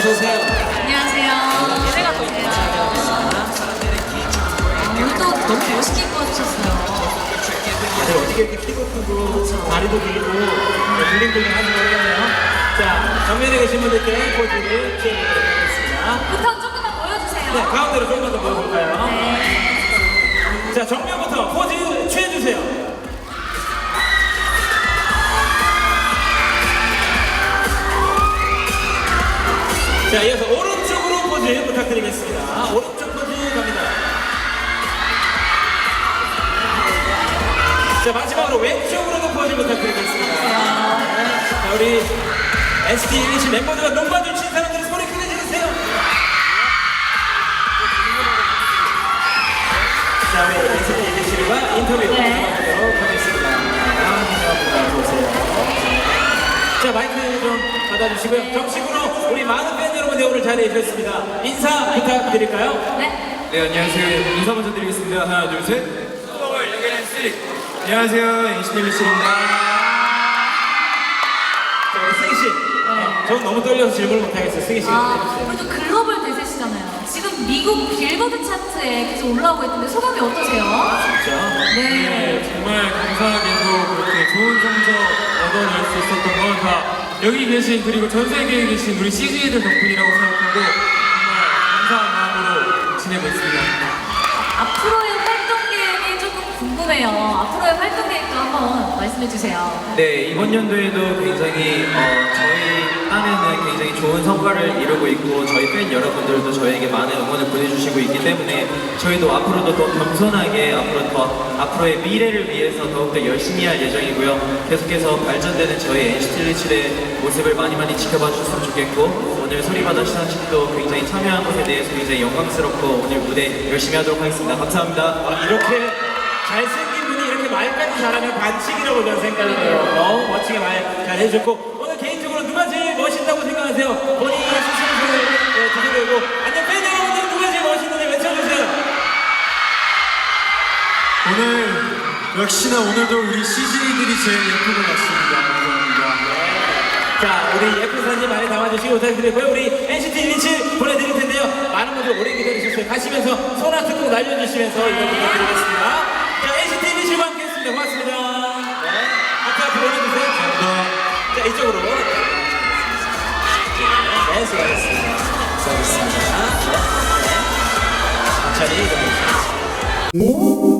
어서 오세요. 안녕하세요. 얘네가 또 오늘 또 너무 멋있게 입고 와주셨어요. 다들 어떻게 이렇게 키도 크고 다리도 길고 블링블링 하는 거예요. 자, 정면에 계신 분들께 포즈를 하겠습니다. 부터 조금만 보여주세요. 네, 가운데로 조금만 더 보여볼까요? 네. 자, 정면부터 포즈 자, 이어서 오른쪽으로 포즈 부탁드리겠습니다. 오른쪽 포즈 갑니다. 자, 마지막으로 왼쪽으로도 포즈 부탁드리겠습니다. 자, 우리 ST 127 멤버들과 농구를 친 사람들 소리 크게 지르세요. 자, 우리 ST 127과 인터뷰 네. 하도록 하겠습니다. 감사합니다. 보세요. 자, 마이크 좀 받아주시고요. 정식으로 많은 팬 여러분들 오늘 자리해 주셨습니다. 인사 부탁드릴까요? 네. 네 안녕하세요 인사 먼저 드리겠습니다 하나 둘셋 수업을 여기는 스릭 안녕하세요 NCT 자, 우리 승희 씨. 네, 전 너무 떨려서 질문을 못하겠어요. 승희 씨. 아. 우리도 글로벌 대세시잖아요. 지금 미국 빌보드 차트에 계속 올라오고 있는데 소감이 어떠세요? 진짜. 네. 정말 감사하게도 그렇게 좋은 성적 얻어낼 수 있었던 건다 여기 계신 그리고 전 세계에 계신 우리 CG들 덕분이라고 생각하고 정말 감사한 마음으로 지내고 있습니다 앞으로의 활동 계획이 조금 궁금해요. 앞으로의 활동 계획도 한번 말씀해 주세요. 네, 이번 연도에도 굉장히 어, 저희 성과를 이루고 있고 저희 팬 여러분들도 저희에게 많은 응원을 보내주시고 있기 때문에 저희도 앞으로도 더 겸손하게 앞으로 더 앞으로의 미래를 위해서 더욱더 열심히 할 예정이고요. 계속해서 발전되는 저희 NCT 127의 모습을 많이 많이 지켜봐 주셨으면 좋겠고 오늘 소리바다 시상식도 굉장히 참여한 것에 대해서 굉장히 영광스럽고 오늘 무대 열심히 하도록 하겠습니다. 감사합니다. 아, 이렇게 잘생긴 분이 이렇게 말까지 잘하면 반칙이라고 저는 생각을 해요. 너무 멋지게 말 잘 해줬고 생각하세요? 본인이 스스로 손을 네, 드셔되고 아니면 팬 여러분들 누가 제일 멋있는지 외쳐주세요. 오늘 역시나 오늘도 우리 CG들이 제일 예쁜 것 같습니다 감사합니다 자, 우리 예쁜 사진 많이 담아주시기 부탁드리고요. 우리 NCT 127 보내드릴 텐데요. 많은 분들 오래 기다리셨어요. 가시면서 손 하트 꼭 날려주시면서 이거 부탁드리겠습니다. 자, NCT 127과 함께 했습니다. 고맙습니다. 수고하셨습니다. 수고하셨습니다. 네. 천천히 이동해 주세요.